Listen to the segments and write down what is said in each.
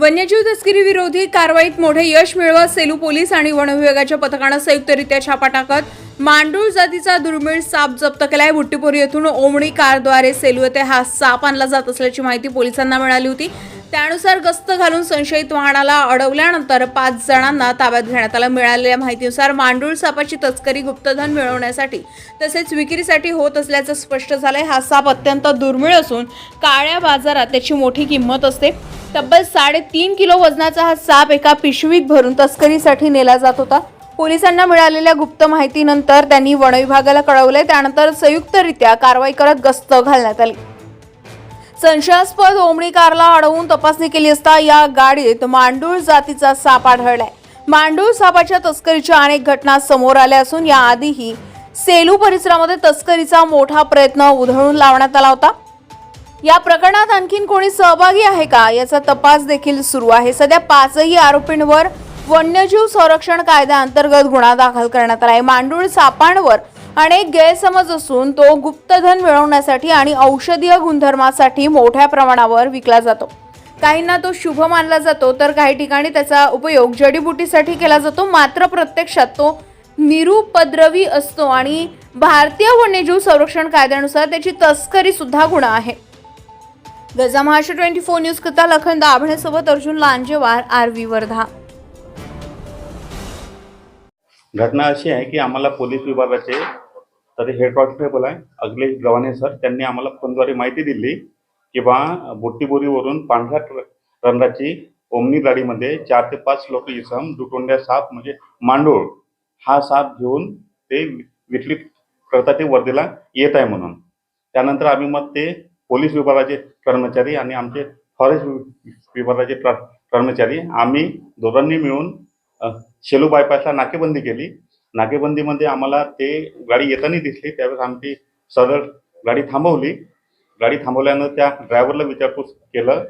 वन्यजीव तस्करी विरोधी कारवाईत मोठे यश मिळवत सेलू पोलीस आणि वन विभागाच्या पथकानं संयुक्तरित्या छापा टाकत मांडूळ जातीचा दुर्मिळ साप जप्त केलाय. बुट्टीपोरी येथून ओमणी कारद्वारे सेलू येथे हा साप आणला जात असल्याची माहिती पोलिसांना मिळाली होती. त्यानुसार गस्त घालून संशयित वाहनाला अडवल्यानंतर पाच जणांना ताब्यात घेण्यात आलं. मिळालेल्या माहितीनुसार मांडूळ सापाची तस्करी गुप्तधन मिळवण्यासाठी तसेच विक्रीसाठी होत असल्याचं स्पष्ट झालंय. हा साप अत्यंत दुर्मिळ असून काळ्या बाजारात त्याची मोठी किंमत असते. तब्बल साडेतीन किलो वजनाचा हा साप एका पिशवीत भरून तस्करीसाठी नेला जात होता. पोलिसांना मिळालेल्या गुप्त माहितीनंतर त्यांनी वनविभागाला कळवले त्यानंतर संयुक्तरित्या कारवाई करत गस्त घालण्यात आली. संशयास्पद ओमणी कारला अडवून तपासणी केली असता या गाडीत मांडूळ जातीचा साप आढळलाय मांडूळ सापाच्या तस्करीच्या अनेक घटना समोर आल्या असून याआधीही सेलू परिसरामध्ये तस्करीचा मोठा प्रयत्न उधळून लावण्यात आला होता. या प्रकरणात आणखीन कोणी सहभागी आहे का याचा तपास देखील सुरू आहे. सध्या पाचही आरोपींवर वन्यजीव संरक्षण कायद्याअंतर्गत गुन्हा दाखल करण्यात आला आहे. मांडूळ सापांवर अनेक गैरसमज असून तो गुप्तधन मिळवण्यासाठी आणि औषधीय गुणधर्मासाठी मोठ्या प्रमाणावर विकला जातो. काहींना तो शुभ मानला जातो तर काही ठिकाणी त्याचा उपयोग जडीबुटीसाठी केला जातो. मात्र प्रत्यक्षात तो निरुपद्रवी असतो आणि भारतीय वन्यजीव संरक्षण कायद्यानुसार त्याची तस्करी सुद्धा गुन्हा आहे. गजा महाराष्ट्र ट्वेंटी फोर न्यूज कथा लखन दाभण्यासोबत अर्जुन लांजेवार आर व्ही वर्धा. घटना अशी आहे की आम्हाला पोलीस विभागाचे तर हेड कॉन्स्टेबल आहे अखिलेश गव्हाणे सर त्यांनी आम्हाला फोनद्वारे माहिती दिली की बा बुट्टीबोरीवरून पांढऱ्या रंगाची ओमनी गाडीमध्ये चार ते पाच लोक इसम दुटोंड्या साप म्हणजे मांडूळ हा साप घेऊन ते विक्री करता ते वर्धेला येत आहे म्हणून. त्यानंतर आम्ही मग ते पोलीस विभागाचे कर्मचारी आणि आमचे फॉरेस्ट विभागाचे कर्मचारी आम्ही दोघांनी मिळून शेलू बायपासला नाकेबंदी केली. नाकेबंदीमध्ये आम्हाला ते गाडी येताना दिसली. त्यावेळेस आमची सरळ गाडी थांबवली. गाडी थांबवल्यानं त्या ड्रायव्हरला विचारपूस केलं.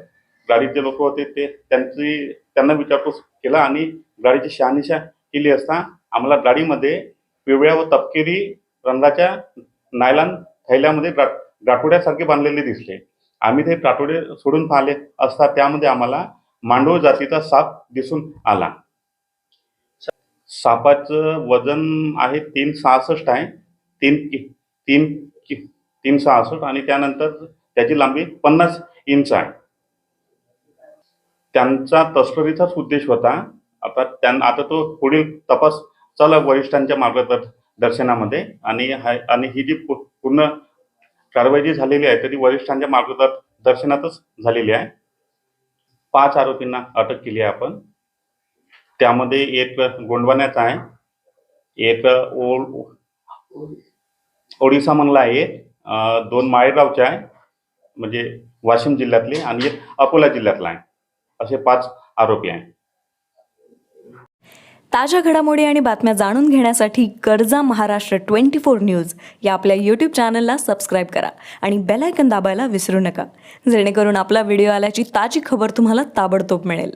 गाडीचे लोक होते ते त्यांची त्यांना विचारपूस केला आणि गाडीची शहानिशा केली असता आम्हाला गाडीमध्ये पिवळ्या व तपकिरी रंगाच्या नायलॉन थैल्यामध्ये गा गाठोड्यासारखे बांधलेले दिसले. आम्ही ते गाठोडे सोडून पाहिले असता त्यामध्ये आम्हाला मांडूळ जातीचा साप दिसून आला. सापाचं वजन आहे तीन सहासष्ट आहे. तीन तीन तीन सहासष्ट आणि त्यानंतर त्याची लांबी पन्नास इंच आहे. त्यांचा तस्करीचाच उद्देश होता. आता त्यां आता तो पुढील तपास चला वरिष्ठांच्या मार्गदर्शनामध्ये आणि आणि ही जी पूर्ण कारवाई जी झालेली आहे तरी वरिष्ठांच्या मार्गदर्शनातच झालेली आहे. पाच आरोपींना अटक केली आहे आपण. त्यामध्ये एक गोंडवण्याचा आहे. एक ओ ओडिसा म्हणला आहे. दोन माळेगावचे आहे. म्हणजे वाशिम जिल्ह्यातले आणि एक अकोला जिल्ह्यातला आहे. असे पाच आरोपी आहे ताज्या घडामोडी आणि बातम्या जाणून घेण्यासाठी कर्जा महाराष्ट्र ट्वेंटी फोर न्यूज या आपल्या यूट्यूब चॅनलला सबस्क्राईब करा आणि बेलायकन दाबायला विसरू नका. जेणेकरून आपला व्हिडिओ आल्याची ताजी खबर तुम्हाला ताबडतोब मिळेल.